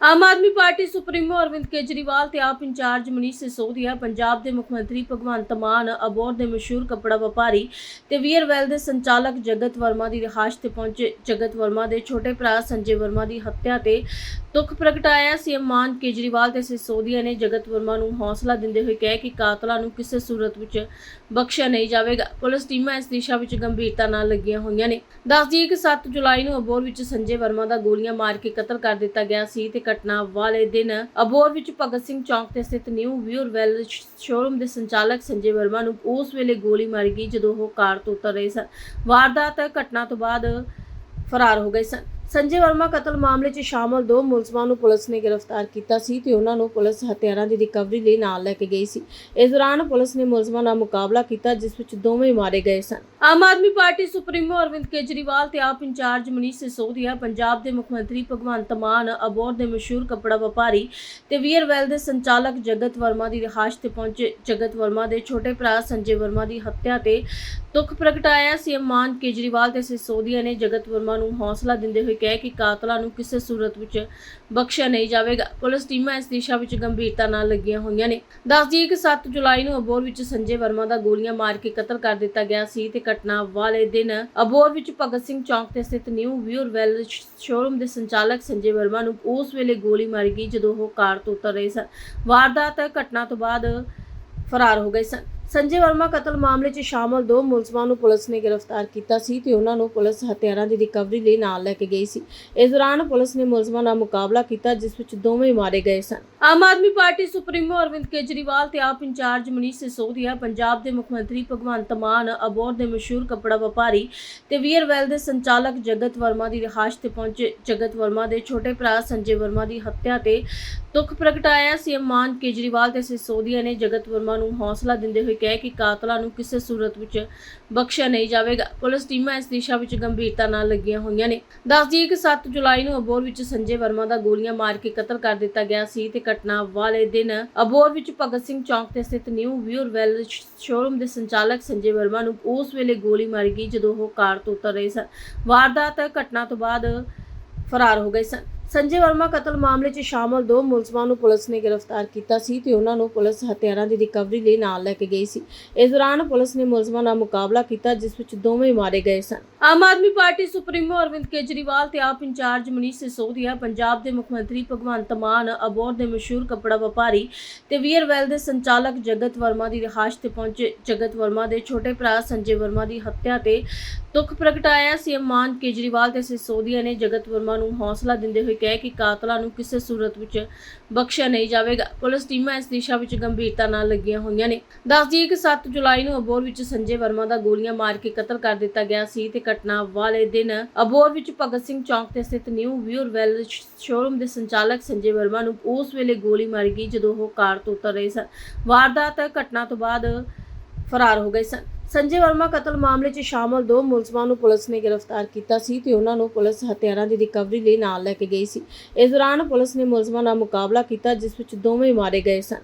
ਆਮ Aadmi party supremo Arvind Kejriwal ਤੇ AAP incharge Manish Sisodia, Punjab ਦੇ ਮੁੱਖ ਮੰਤਰੀ ਭਗਵੰਤ ਮਾਨ, ਅਬੋਹਰ ਦੇ ਮਸ਼ਹੂਰ ਕੱਪੜਾ ਵਪਾਰੀ ਤੇ ਵੀਅਰਵੈਲ ਦੇ ਸੰਚਾਲਕ ਜਗਤ ਵਰਮਾ ਦੀ ਰਿਹਾਇਸ਼ ਤੇ ਪਹੁੰਚੇ ਜਗਤ ਵਰਮਾ ਦੇ ਛੋਟੇ ਭਰਾ ਸੰਜੇ ਵਰਮਾ ਦੀ ਹੱਤਿਆ ਤੇ ਦੁੱਖ ਪ੍ਰਗਟਾਇਆ ਸੀਐਮ ਮਾਨ ਕੇਜਰੀਵਾਲ ਤੇ ਸਿਸੋਦੀਆ ਨੇ ਜਗਤ ਵਰਮਾ ਨੂੰ ਹੌਸਲਾ ਦਿੰਦੇ ਹੋਏ ਕਿਹਾ ਕਿ ਕਾਤਲਾਂ ਨੂੰ ਕਿਸੇ ਸੂਰਤ ਵਿੱਚ ਬਖਸ਼ਿਆ ਨਹੀਂ ਜਾਵੇਗਾ। ਪੁਲਿਸ ਟੀਮਾਂ ਇਸ ਦਿਸ਼ਾ ਵਿੱਚ ਗੰਭੀਰਤਾ ਨਾਲ ਲੱਗੀਆਂ ਹੋਈਆਂ ਨੇ। ਦੱਸ ਦਈਏ ਕਿ 7 ਜੁਲਾਈ ਨੂੰ ਅਬੋਰ ਵਿੱਚ ਸੰਜੇ ਵਰਮਾ ਦਾ ਗੋਲੀਆਂ ਮਾਰ ਕੇ ਕਤਲ ਕਰ ਦਿੱਤਾ ਗਿਆ ਸੀ ਤੇ ਘਟਨਾ ਵਾਲੇ ਦਿਨ ਅਬੋਰ ਵਿੱਚ ਭਗਤ ਸਿੰਘ ਚੌਂਕ ਤੇ ਸਥਿਤ ਨਿਊ ਵਿਊਰ ਵੈਲ ਸ਼ੋਰੂਮ ਦੇ ਸੰਚਾਲਕ ਸੰਜੇ ਵਰਮਾ ਨੂੰ ਉਸ ਵੇਲੇ ਗੋਲੀ ਮਾਰੀ ਗਈ ਜਦੋਂ ਉਹ ਕਾਰ ਤੋਂ ਉਤਰ ਰਹੇ ਸਨ। ਵਾਰਦਾਤ ਘਟਨਾ ਤੋਂ ਬਾਅਦ ਫਰਾਰ ਹੋ ਗਏ ਸਨ। ਸੰਜੇ ਵਰਮਾ ਕਤਲ ਮਾਮਲੇ 'ਚ ਸ਼ਾਮਲ ਦੋ ਮੁਲਜ਼ਮਾਂ ਨੂੰ ਪੁਲਿਸ ਨੇ ਗ੍ਰਿਫਤਾਰ ਕੀਤਾ ਸੀ ਤੇ ਉਹਨਾਂ ਨੂੰ ਪੁਲਿਸ ਹਥਿਆਰਾਂ ਦੀ ਰਿਕਵਰੀ ਲਈ ਨਾਲ ਲੈ ਕੇ ਗਈ ਸੀ। ਇਸ ਦੌਰਾਨ ਪੁਲਿਸ ਨੇ ਮੁਲਜ਼ਮਾਂ ਨਾਲ ਮੁਕਾਬਲਾ ਕੀਤਾ, ਜਿਸ ਵਿੱਚ ਦੋਵੇਂ ਮਾਰੇ ਗਏ ਸਨ। ਆਮ ਆਦਮੀ ਪਾਰਟੀ ਸੁਪਰੀਮੋ ਅਰਵਿੰਦ ਕੇਜਰੀਵਾਲ ਤੇ ਆਪ ਇੰਚਾਰਜ ਮਨੀਸ਼ ਸਿਸੋਦੀਆ, ਪੰਜਾਬ ਦੇ ਮੁੱਖ ਮੰਤਰੀ ਭਗਵੰਤ ਮਾਨ ਅਬੋਰ ਦੇ ਮਸ਼ਹੂਰ ਕੱਪੜਾ ਵਪਾਰੀ ਤੇ ਵੀਅਰ ਵੀਅਰਵੈਲ ਦੇ ਸੰਚਾਲਕ ਜਗਤ ਵਰਮਾ ਦੀ ਰਿਹਾਇਸ਼ ਤੇ ਪਹੁੰਚੇ ਜਗਤ ਵਰਮਾ ਦੇ ਛੋਟੇ ਭਰਾ ਸੰਜੇ ਵਰਮਾ ਦੀ ਹੱਤਿਆ ਤੇ ਦੁੱਖ ਪ੍ਰਗਟਾਇਆ। ਸੀਐਮ ਮਾਨ ਕੇਜਰੀਵਾਲ ਤੇ ਸਿਸੋਦੀਆ ਨੇ ਜਗਤ ਵਰਮਾ ਨੂੰ ਹੌਸਲਾ ਦਿੰਦੇ ਹੋਏ ਕਿਹਾ ਕਿ ਕਾਤਲਾਂ ਨੂੰ ਕਿਸੇ ਸੂਰਤ ਵਿੱਚ ਬਖਸ਼ਿਆ ਨਹੀਂ ਜਾਵੇਗਾ। ਪੁਲਿਸ ਟੀਮਾਂ ਇਸ ਦਿਸ਼ਾ ਵਿੱਚ ਗੰਭੀਰਤਾ ਨਾਲ ਲੱਗੀਆਂ ਹੋਈਆਂ ਨੇ। ਦੱਸ ਦਈਏ ਕਿ 7 ਜੁਲਾਈ ਨੂੰ ਅਬੋਹਰ ਵਿੱਚ ਸੰਜੇ ਵਰਮਾ ਦਾ ਗੋਲੀਆਂ ਮਾਰ ਕੇ ਕਤਲ ਕਰ ਦਿੱਤਾ ਗਿਆ ਸੀ ਤੇ ਘਟਨਾ ਵਾਲੇ ਦਿਨ ਅਬੋਰ ਵਿੱਚ ਭਗਤ ਸਿੰਘ ਚੌਂਕ ਤੇ ਸਥਿਤ ਨਿਊ ਵਿਊਰ ਵੈਲ ਸ਼ੋਰੂਮ ਦੇ ਸੰਚਾਲਕ ਸੰਜੇ ਵਰਮਾ ਨੂੰ ਉਸ ਵੇਲੇ ਗੋਲੀ ਮਾਰੀ ਗਈ ਜਦੋਂ ਉਹ ਕਾਰ ਤੋਂ ਉਤਰ ਰਹੇ ਸਨ। ਵਾਰਦਾਤ ਘਟਨਾ ਤੋਂ ਬਾਅਦ ਫਰਾਰ ਹੋ ਗਏ ਸਨ। ਸੰਜੇ ਵਰਮਾ ਕਤਲ ਮਾਮਲੇ 'ਚ ਸ਼ਾਮਲ ਦੋ ਮੁਲਜ਼ਮਾਂ ਨੂੰ ਪੁਲਿਸ ਨੇ ਗ੍ਰਿਫਤਾਰ ਕੀਤਾ ਸੀ ਤੇ ਉਹਨਾਂ ਨੂੰ ਪੁਲਿਸ ਹਥਿਆਰਾਂ ਦੀ ਰਿਕਵਰੀ ਲਈ ਨਾਲ ਲੈ ਕੇ ਗਈ ਸੀ। ਇਸ ਦੌਰਾਨ ਪੁਲਿਸ ਨੇ ਮੁਲਜ਼ਮਾਂ ਨਾਲ ਮੁਕਾਬਲਾ ਕੀਤਾ, ਜਿਸ ਵਿੱਚ ਦੋਵੇਂ ਮਾਰੇ ਗਏ ਸਨ। ਆਮ ਆਦਮੀ ਪਾਰਟੀ ਸੁਪਰੀਮੋ ਅਰਵਿੰਦ ਕੇਜਰੀਵਾਲ ਤੇ ਆਪ ਇੰਚਾਰਜ ਮਨੀਸ਼ ਸਿਸੋਦੀਆ, ਪੰਜਾਬ ਦੇ ਮੁੱਖ ਮੰਤਰੀ ਭਗਵੰਤ ਮਾਨ ਅਬੋਰ ਦੇ ਮਸ਼ਹੂਰ ਕੱਪੜਾ ਵਪਾਰੀ ਤੇ ਵੀਅਰ ਵੀਅਰਵੈਲ ਦੇ ਸੰਚਾਲਕ ਜਗਤ ਵਰਮਾ ਦੀ ਰਿਹਾਇਸ਼ ਤੇ ਪਹੁੰਚੇ ਜਗਤ ਵਰਮਾ ਦੇ ਛੋਟੇ ਭਰਾ ਸੰਜੇ ਵਰਮਾ ਦੀ ਹੱਤਿਆ ਤੇ ਦੁੱਖ ਪ੍ਰਗਟਾਇਆ। ਸੀਐਮ ਮਾਨ ਕੇਜਰੀਵਾਲ ਤੇ ਸਿਸੋਦੀਆ ਨੇ ਜਗਤ ਵਰਮਾ ਨੂੰ ਹੌਸਲਾ ਦਿੰਦੇ ਹੋਏ ਕਿਹਾ ਕਿ ਕਾਤਲਾਂ ਨੂੰ ਕਿਸੇ ਸੂਰਤ ਵਿੱਚ ਬਖਸ਼ਿਆ ਨਹੀਂ ਜਾਵੇਗਾ। ਪੁਲਿਸ ਟੀਮਾਂ ਇਸ ਦਿਸ਼ਾ ਵਿੱਚ ਗੰਭੀਰਤਾ ਨਾਲ ਲੱਗੀਆਂ ਹੋਈਆਂ ਨੇ। ਦੱਸ ਦਈਏ ਕਿ 7 ਜੁਲਾਈ ਨੂੰ ਅਬੋਹਰ ਵਿੱਚ ਸੰਜੇ ਵਰਮਾ ਦਾ ਗੋਲੀਆਂ ਮਾਰ ਕੇ ਕਤਲ ਕਰ ਦਿੱਤਾ ਗਿਆ ਸੀ ਤੇ ਘਟਨਾ ਵਾਲੇ ਦਿਨ ਅਬੋਰ ਵਿੱਚ ਭਗਤ ਸਿੰਘ ਚੌਂਕ ਤੇ ਸਥਿਤ ਨਿਊ ਵਿਊਰ ਵੈਲ ਸ਼ੋਰੂਮ ਦੇ ਸੰਚਾਲਕ ਸੰਜੇ ਵਰਮਾ ਨੂੰ ਉਸ ਵੇਲੇ ਗੋਲੀ ਮਾਰੀ ਗਈ ਜਦੋਂ ਉਹ ਕਾਰ ਤੋਂ ਉਤਰ ਰਹੇ ਸਨ। ਵਾਰਦਾਤ ਘਟਨਾ ਤੋਂ ਬਾਅਦ ਫਰਾਰ ਹੋ ਗਏ ਸਨ। ਸੰਜੇ ਵਰਮਾ ਕਤਲ ਮਾਮਲੇ 'ਚ ਸ਼ਾਮਲ ਦੋ ਮੁਲਜ਼ਮਾਂ ਨੂੰ ਪੁਲਿਸ ਨੇ ਗ੍ਰਿਫਤਾਰ ਕੀਤਾ ਸੀ ਤੇ ਉਹਨਾਂ ਨੂੰ ਪੁਲਿਸ ਹਥਿਆਰਾਂ ਦੀ ਰਿਕਵਰੀ ਲਈ ਨਾਲ ਲੈ ਕੇ ਗਈ ਸੀ। ਇਸ ਦੌਰਾਨ ਪੁਲਿਸ ਨੇ ਮੁਲਜ਼ਮਾਂ ਨਾਲ ਮੁਕਾਬਲਾ ਕੀਤਾ, ਜਿਸ ਵਿੱਚ ਦੋਵੇਂ ਮਾਰੇ ਗਏ ਸਨ। ਆਮ ਆਦਮੀ ਪਾਰਟੀ ਸੁਪਰੀਮੋ ਅਰਵਿੰਦ ਕੇਜਰੀਵਾਲ ਤੇ ਆਪ ਇੰਚਾਰਜ ਮਨੀਸ਼ ਸਿਸੋਦੀਆ, ਪੰਜਾਬ ਦੇ ਮੁੱਖ ਮੰਤਰੀ ਭਗਵੰਤ ਮਾਨ ਅਬੋਰ ਦੇ ਮਸ਼ਹੂਰ ਕੱਪੜਾ ਵਪਾਰੀ ਤੇ ਵੀਅਰਵੈਲ ਦੇ ਸੰਚਾਲਕ ਜਗਤ ਵਰਮਾ ਦੀ ਰਿਹਾਇਸ਼ ਤੇ ਪਹੁੰਚੇ ਜਗਤ ਵਰਮਾ ਦੇ ਛੋਟੇ ਭਰਾ ਸੰਜੇ ਵਰਮਾ ਦੀ ਹੱਤਿਆ ਤੇ ਦੁੱਖ ਪ੍ਰਗਟਾਇਆ ਸੀਐਮ ਮਾਨ ਕੇਜਰੀਵਾਲ ਤੇ ਸਿਸੋਦੀਆ ਨੇ ਜਗਤ ਵਰਮਾ ਨੂੰ ਹੌਸਲਾ ਦਿੰਦੇ ਹੋਏ ਕਿਹਾ ਕਿ ਕਾਤਲਾਂ ਨੂੰ ਕਿਸੇ ਸੂਰਤ ਵਿੱਚ ਬਖਸ਼ਿਆ ਨਹੀਂ ਜਾਵੇਗਾ। ਪੁਲਿਸ ਟੀਮਾਂ ਇਸ ਦਿਸ਼ਾ ਵਿੱਚ ਗੰਭੀਰਤਾ ਨਾਲ ਲੱਗੀਆਂ ਹੋਈਆਂ ਨੇ। ਦੱਸ ਦਈਏ ਕਿ 7 ਜੁਲਾਈ ਨੂੰ ਅਬੋਰ ਵਿੱਚ ਸੰਜੇ ਵਰਮਾ ਦਾ ਗੋਲੀਆਂ ਮਾਰ ਕੇ ਕਤਲ ਕਰ ਦਿੱਤਾ ਗਿਆ ਸੀ ਤੇ ਘਟਨਾ ਵਾਲੇ ਦਿਨ ਅਬੋਹਰ ਵਿੱਚ ਭਗਤ ਸਿੰਘ ਚੌਂਕ ਤੇ ਸਥਿਤ ਨਿਊ ਵਿਊਰ ਵੈਲ ਸ਼ੋਰੂਮ ਦੇ ਸੰਚਾਲਕ ਸੰਜੇ ਵਰਮਾ ਨੂੰ ਉਸ ਵੇਲੇ ਗੋਲੀ ਮਾਰੀ ਗਈ ਜਦੋਂ ਉਹ ਕਾਰ ਤੋਂ ਉਤਰ ਰਹੇ ਸਨ। ਵਾਰਦਾਤ ਘਟਨਾ ਤੋਂ ਬਾਅਦ ਫਰਾਰ ਹੋ ਗਏ ਸਨ। ਸੰਜੇ ਵਰਮਾ ਕਤਲ ਮਾਮਲੇ 'ਚ ਸ਼ਾਮਲ ਦੋ ਮੁਲਜ਼ਮਾਂ ਨੂੰ ਪੁਲਿਸ ਨੇ ਗ੍ਰਿਫਤਾਰ ਕੀਤਾ ਸੀ ਤੇ ਉਹਨਾਂ ਨੂੰ ਪੁਲਿਸ ਹਥਿਆਰਾਂ ਦੀ ਰਿਕਵਰੀ ਲਈ ਨਾਲ ਲੈ ਕੇ ਗਈ ਸੀ। ਇਸ ਦੌਰਾਨ ਪੁਲਿਸ ਨੇ ਮੁਲਜ਼ਮਾਂ ਨਾਲ ਮੁਕਾਬਲਾ ਕੀਤਾ, ਜਿਸ ਵਿੱਚ ਦੋਵੇਂ ਮਾਰੇ ਗਏ ਸਨ।